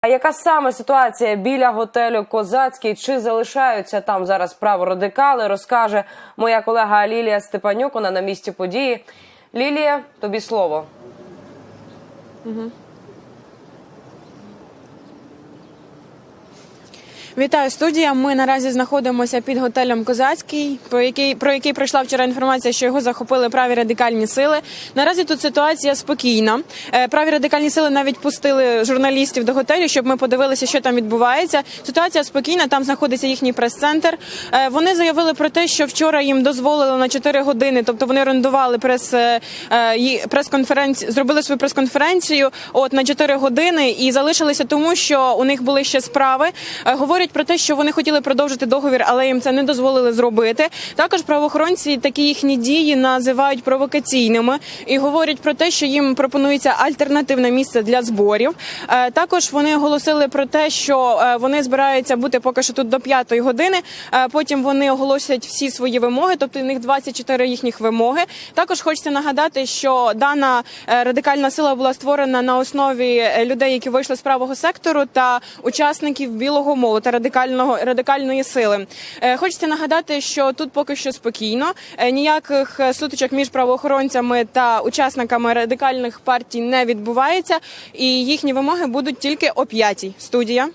А яка саме ситуація біля готелю Козацький? Чи залишаються там зараз праворадикали? Розкаже моя колега Лілія Степанюк. Вона на місці події. Лілія, тобі слово. Вітаю студія. Ми наразі знаходимося під готелем Козацький, про який про який пройшла вчора інформація, що його захопили праві радикальні сили. Наразі тут ситуація спокійна. Е, Праві радикальні сили навіть пустили журналістів до готелю, щоб ми подивилися, що там відбувається. Ситуація спокійна. Там знаходиться їхній прес-центр. Е, Вони заявили про те, що вчора їм дозволили на 4 години, тобто вони орендували прес е, прес-конференцію, зробили свою прес-конференцію от на 4 години і залишилися тому, що у них були ще справи. Е, Говорять про те, що вони хотіли продовжити договір, але їм це не дозволили зробити. Також правоохоронці такі їхні дії називають провокаційними і говорять про те, що їм пропонується альтернативне місце для зборів. Е, Також вони оголосили про те, що е, вони збираються бути поки що тут до 5 години. Е, Потім вони оголосять всі свої вимоги, тобто у них 24 їхніх вимоги. Також хочеться нагадати, що дана радикальна сила була створена на основі людей, які вийшли з правого сектору та учасників білого молота радикального радикальної сили. Е, Хочеться нагадати, що тут поки що спокійно Е, ніяких е, сутичок між правоохоронцями та учасниками радикальних партій не відбувається, і їхні вимоги будуть тільки о п'ятій. Студія.